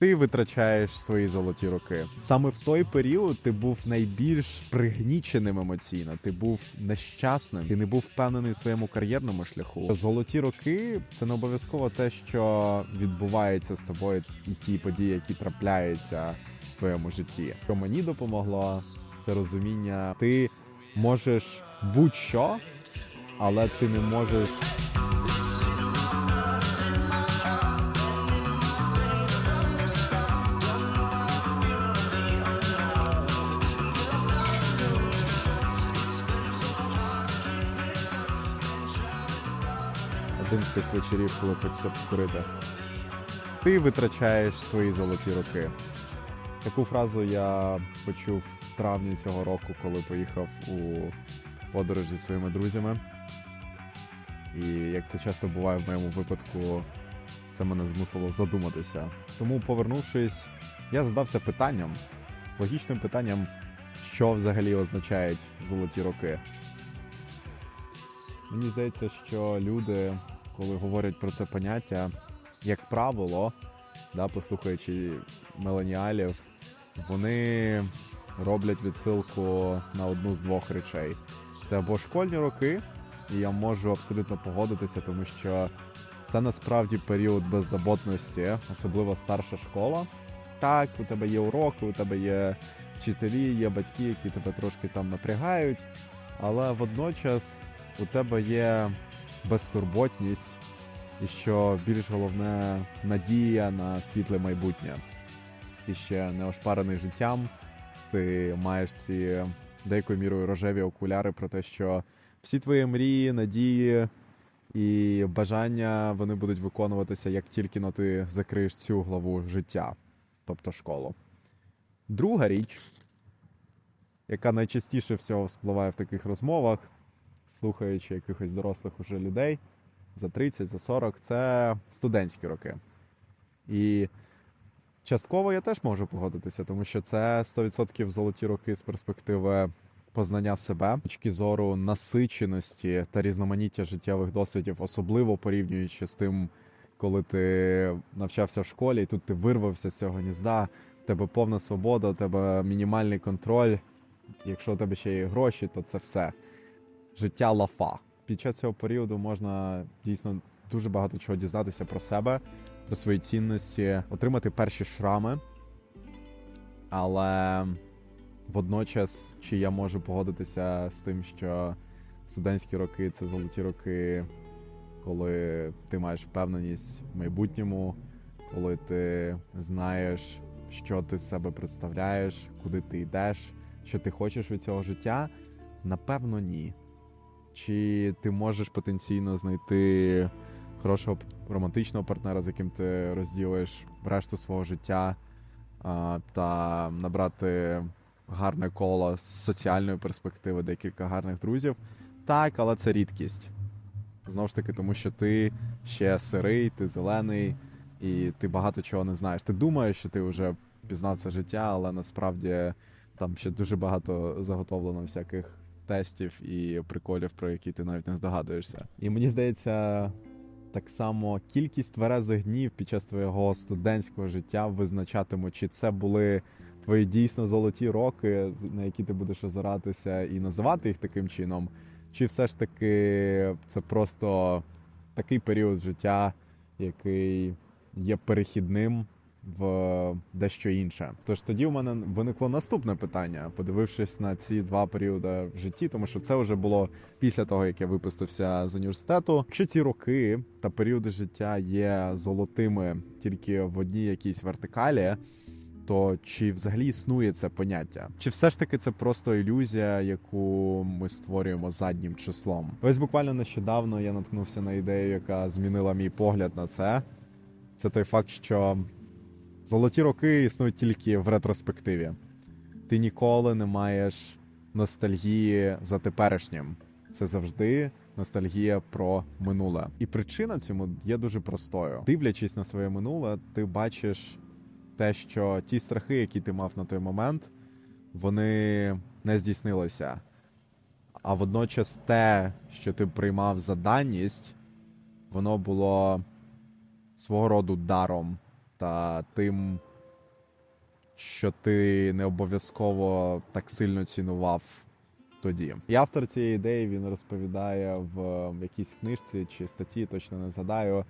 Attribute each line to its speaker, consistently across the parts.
Speaker 1: Ти витрачаєш свої золоті роки. Саме в той період ти був найбільш пригніченим емоційно. Ти був нещасним, ти не був впевнений в своєму кар'єрному шляху. Золоті роки це не обов'язково те, що відбувається з тобою, і ті події, які трапляються в твоєму житті. Що мені допомогло, це розуміння. Ти можеш будь-що, але ти не можеш один з тих вечорів, коли хочеться покурити. Ти витрачаєш свої золоті роки. Таку фразу я почув в травні цього року, коли поїхав у подорож зі своїми друзями. І як це часто буває в моєму випадку, це мене змусило задуматися. Тому, повернувшись, я задався питанням, логічним питанням, що взагалі означають золоті роки. Мені здається, що люди, коли говорять про це поняття, як правило, да, послухаючи меленіалів, вони роблять відсилку на одну з двох речей. Це або школьні роки, і я можу абсолютно погодитися, тому що це насправді період беззаботності, особливо старша школа. Так, у тебе є уроки, у тебе є вчителі, є батьки, які тебе трошки там напрягають, але водночас у тебе є безтурботність, і що більш головне надія на світле майбутнє. Ти ще не ошпарений життям, ти маєш ці деякою мірою рожеві окуляри про те, що всі твої мрії, надії і бажання вони будуть виконуватися, як тільки но ти закриєш цю главу життя, тобто школу. Друга річ, яка найчастіше всього спливає в таких розмовах, слухаючи якихось дорослих уже людей за 30, за 40, це студентські роки. І частково я теж можу погодитися, тому що це 100% золоті роки з перспективи познання себе, точки зору насиченості та різноманіття життєвих досвідів, особливо порівнюючи з тим, коли ти навчався в школі, і тут ти вирвався з цього гнізда, в тебе повна свобода, у тебе мінімальний контроль. Якщо у тебе ще є гроші, то це все життя лафа. Під час цього періоду можна дійсно дуже багато чого дізнатися про себе, про свої цінності, отримати перші шрами. Але водночас, чи я можу погодитися з тим, що студентські роки це золоті роки, коли ти маєш впевненість в майбутньому, коли ти знаєш, що ти себе представляєш, куди ти йдеш, що ти хочеш від цього життя? Напевно, ні. Чи ти можеш потенційно знайти хорошого романтичного партнера, з яким ти розділиш решту свого життя та набрати гарне коло з соціальної перспективи, декілька гарних друзів? Так, але це рідкість. Знову ж таки, тому що ти ще сирий, ти зелений, і ти багато чого не знаєш. Ти думаєш, що ти вже пізнав це життя, але насправді там ще дуже багато заготовлено всяких тестів і приколів, про які ти навіть не здогадуєшся. І мені здається, так само кількість тверезих днів під час твого студентського життя визначатимуть, чи це були твої дійсно золоті роки, на які ти будеш озиратися і називати їх таким чином, чи все ж таки це просто такий період життя, який є перехідним в дещо інше. Тож тоді у мене виникло наступне питання, подивившись на ці два періоди в житті, тому що це вже було після того, як я випустився з університету. Якщо ці роки та періоди життя є золотими тільки в одній якійсь вертикалі. То чи взагалі існує це поняття? Чи все ж таки це просто ілюзія, яку ми створюємо заднім числом? Ось буквально нещодавно я наткнувся на ідею, яка змінила мій погляд на це. Це той факт, що Золоті роки існують тільки в ретроспективі. Ти ніколи не маєш ностальгії за теперішнім. Це завжди ностальгія про минуле. І причина цьому є дуже простою. Дивлячись на своє минуле, ти бачиш те, що ті страхи, які ти мав на той момент, вони не здійснилися. А водночас те, що ти приймав за даність, воно було свого роду даром та тим що ти не обов'язково так сильно цінував тоді. І автор цієї ідеї він розповідає в якійсь книжці чи статті, точно не згадаю,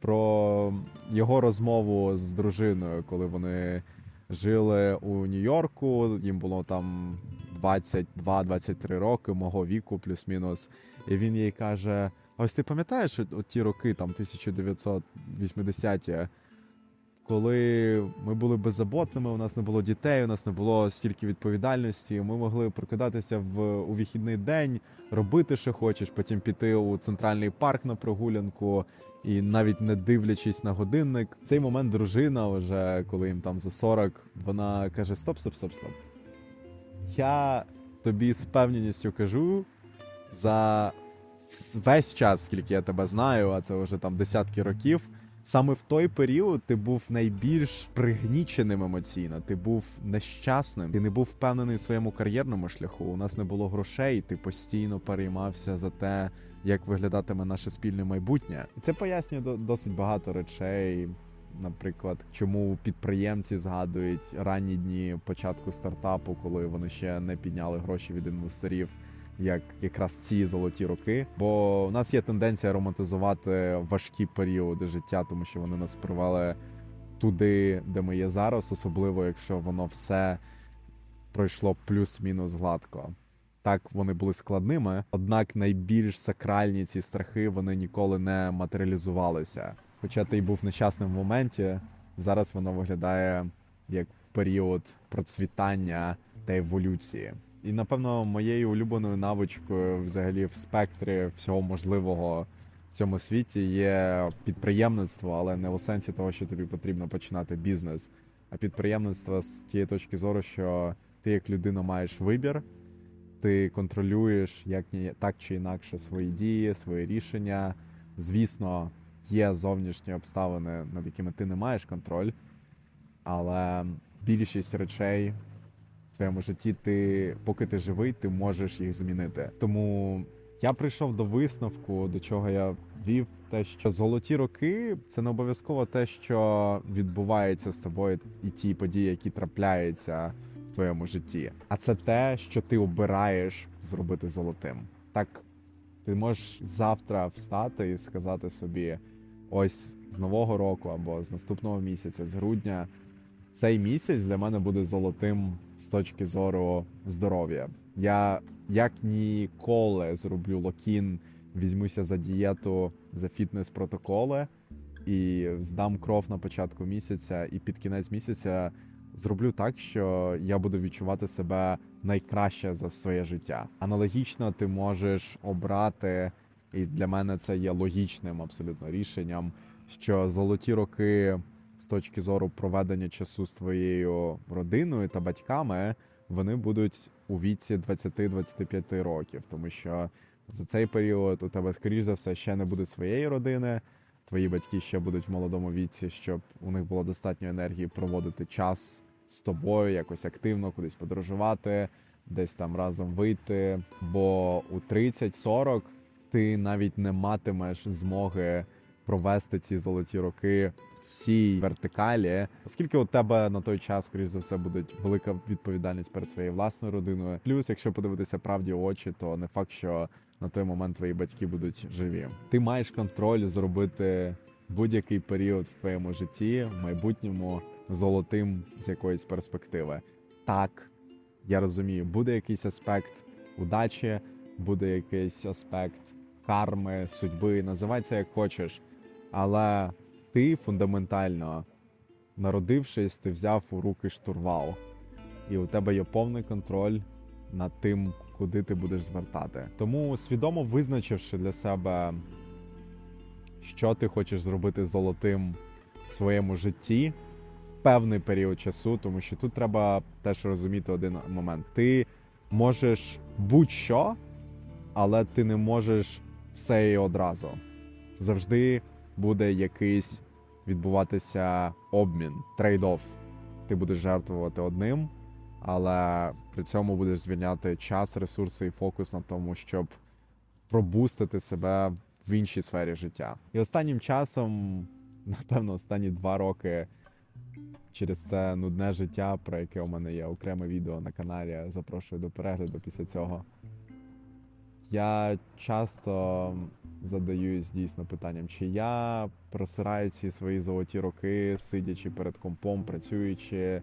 Speaker 1: про його розмову з дружиною, коли вони жили у Нью-Йорку. Їм було там 22-23 роки, мого віку, плюс-мінус. І він їй каже: Ось ти пам'ятаєш от, ті роки, там 1980-ті, коли ми були беззаботними, у нас не було дітей, у нас не було стільки відповідальності. Ми могли прокидатися в у вихідний день, робити, що хочеш, потім піти у центральний парк на прогулянку, і навіть не дивлячись на годинник. В цей момент дружина, вже коли їм там за 40, вона каже: Стоп, стоп, стоп, стоп. Я тобі з певністю кажу за весь час, скільки я тебе знаю, а це вже там десятки років. Саме в той період ти був найбільш пригніченим емоційно, ти був нещасним, ти не був впевнений в своєму кар'єрному шляху. У нас не було грошей, ти постійно переймався за те, як виглядатиме наше спільне майбутнє. І це пояснює до- досить багато речей. Наприклад, чому підприємці згадують ранні дні початку стартапу, коли вони ще не підняли гроші від інвесторів, як якраз ці золоті роки. Бо у нас є тенденція романтизувати важкі періоди життя, тому що вони нас привели туди, де ми є зараз, особливо якщо воно все пройшло плюс-мінус гладко. Так, вони були складними, однак найбільш сакральні ці страхи вони ніколи не матеріалізувалися. Хоча ти й був нещасним в моменті, зараз воно виглядає як період процвітання та еволюції. І напевно моєю улюбленою навичкою взагалі в спектрі всього можливого в цьому світі є підприємництво, але не у сенсі того, що тобі потрібно починати бізнес, а підприємництво з тієї точки зору, що ти як людина маєш вибір, ти контролюєш як ні так чи інакше свої дії, свої рішення. Звісно, є зовнішні обставини, над якими ти не маєш контроль, але більшість речей твоєму житті, ти, поки ти живий, ти можеш їх змінити. Тому я прийшов до висновку, до чого я вів, те, що золоті роки це не обов'язково те, що відбувається з тобою, і ті події, які трапляються в твоєму житті, а це те, що ти обираєш зробити золотим. Так ти можеш завтра встати і сказати собі: ось з нового року або з наступного місяця, з грудня, цей місяць для мене буде золотим з точки зору здоров'я. Я як ніколи зроблю локін, візьмуся за дієту, за фітнес-протоколи і здам кров на початку місяця, і під кінець місяця зроблю так, що я буду відчувати себе найкраще за своє життя. Аналогічно, ти можеш обрати, і для мене це є логічним абсолютно рішенням, що золоті роки з точки зору проведення часу з твоєю родиною та батьками, вони будуть у віці 20-25 років, тому що за цей період у тебе, скоріш за все, ще не буде своєї родини. Твої батьки ще будуть в молодому віці, щоб у них було достатньо енергії проводити час з тобою, якось активно кудись подорожувати, десь там разом вийти. Бо у 30-40 ти навіть не матимеш змоги провести ці золоті роки в цій вертикалі, оскільки у тебе на той час, скоріш за все, буде велика відповідальність перед своєю власною родиною. Плюс, якщо подивитися правді в очі, то не факт, що на той момент твої батьки будуть живі. Ти маєш контроль зробити будь-який період в твоєму житті, в майбутньому золотим з якоїсь перспективи. Так, я розумію, буде якийсь аспект удачі, буде якийсь аспект карми, судьби, називай це як хочеш. Але ти фундаментально, народившись, ти взяв у руки штурвал, і у тебе є повний контроль над тим, куди ти будеш звертати. Тому свідомо визначивши для себе, що ти хочеш зробити золотим в своєму житті в певний період часу, тому що тут треба теж розуміти один момент. Ти можеш будь-що, але ти не можеш все і одразу. Завжди буде якийсь відбуватися обмін, трейд-офф. Ти будеш жертвувати одним, але при цьому будеш звільняти час, ресурси і фокус на тому, щоб пробустити себе в іншій сфері життя. І останнім часом, напевно, останні два роки через це нудне життя, про яке у мене є окреме відео на каналі. Запрошую до перегляду після цього. Я часто задаюсь дійсно питанням, чи я просираю ці свої золоті роки, сидячи перед компом, працюючи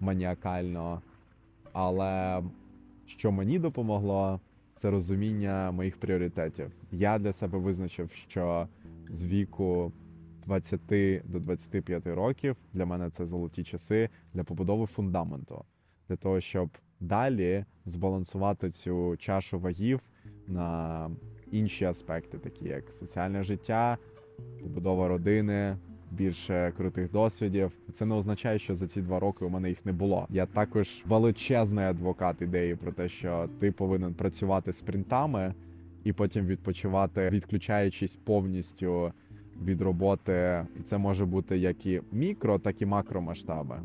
Speaker 1: маніакально. Але що мені допомогло, це розуміння моїх пріоритетів. Я для себе визначив, що з віку 20 до 25 років для мене це золоті часи для побудови фундаменту, для того, щоб далі збалансувати цю чашу вагів на інші аспекти, такі як соціальне життя, побудова родини, більше крутих досвідів. Це не означає, що за ці два роки у мене їх не було. Я також величезний адвокат ідеї про те, що ти повинен працювати спринтами і потім відпочивати, відключаючись повністю від роботи. І це може бути як і мікро, так і макромасштаби.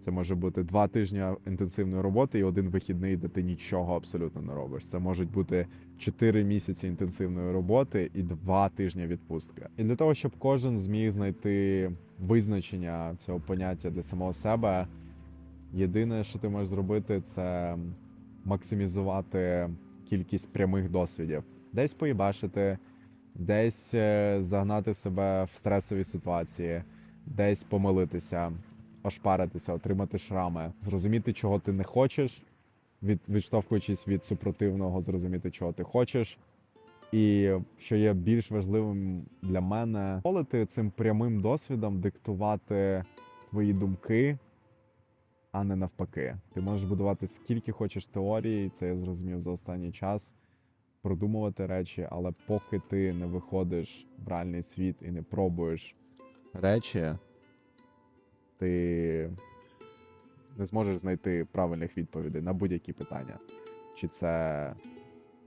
Speaker 1: Це може бути два тижні інтенсивної роботи і один вихідний, де ти нічого абсолютно не робиш. Це можуть бути чотири місяці інтенсивної роботи і два тижні відпустки. І для того, щоб кожен зміг знайти визначення цього поняття для самого себе, єдине, що ти можеш зробити, це максимізувати кількість прямих досвідів, десь поїбашити, десь е, загнати себе в стресові ситуації, десь помилитися, ошпаритися, отримати шрами, зрозуміти, чого ти не хочеш, від, відштовхуючись від супротивного, зрозуміти, чого ти хочеш. І що є більш важливим для мене, дозволити цим прямим досвідом диктувати твої думки, а не навпаки. Ти можеш будувати скільки хочеш теорії, це я зрозумів за останній час, продумувати речі, але поки ти не виходиш в реальний світ і не пробуєш речі, ти не зможеш знайти правильних відповідей на будь-які питання. Чи це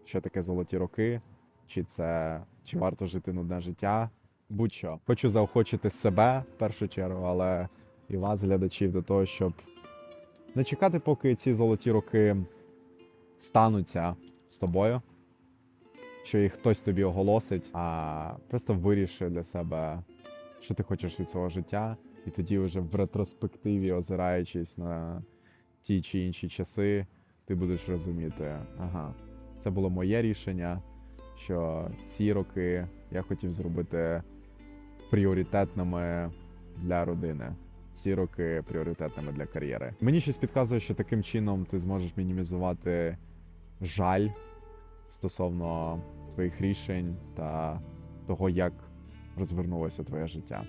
Speaker 1: що таке золоті роки, чи це чи варто жити нудне життя? Будь-що. Хочу заохочити себе в першу чергу, але і вас, глядачів, до того, щоб не чекати, поки ці золоті роки стануться з тобою, що їх хтось тобі оголосить, а просто виріши для себе, що ти хочеш від свого життя, і тоді, вже в ретроспективі, озираючись на ті чи інші часи, ти будеш розуміти, ага, це було моє рішення, що ці роки я хотів зробити пріоритетними для родини. Ці роки пріоритетними для кар'єри. Мені щось підказує, що таким чином ти зможеш мінімізувати жаль стосовно твоїх рішень та того, як розвернулося твоє життя.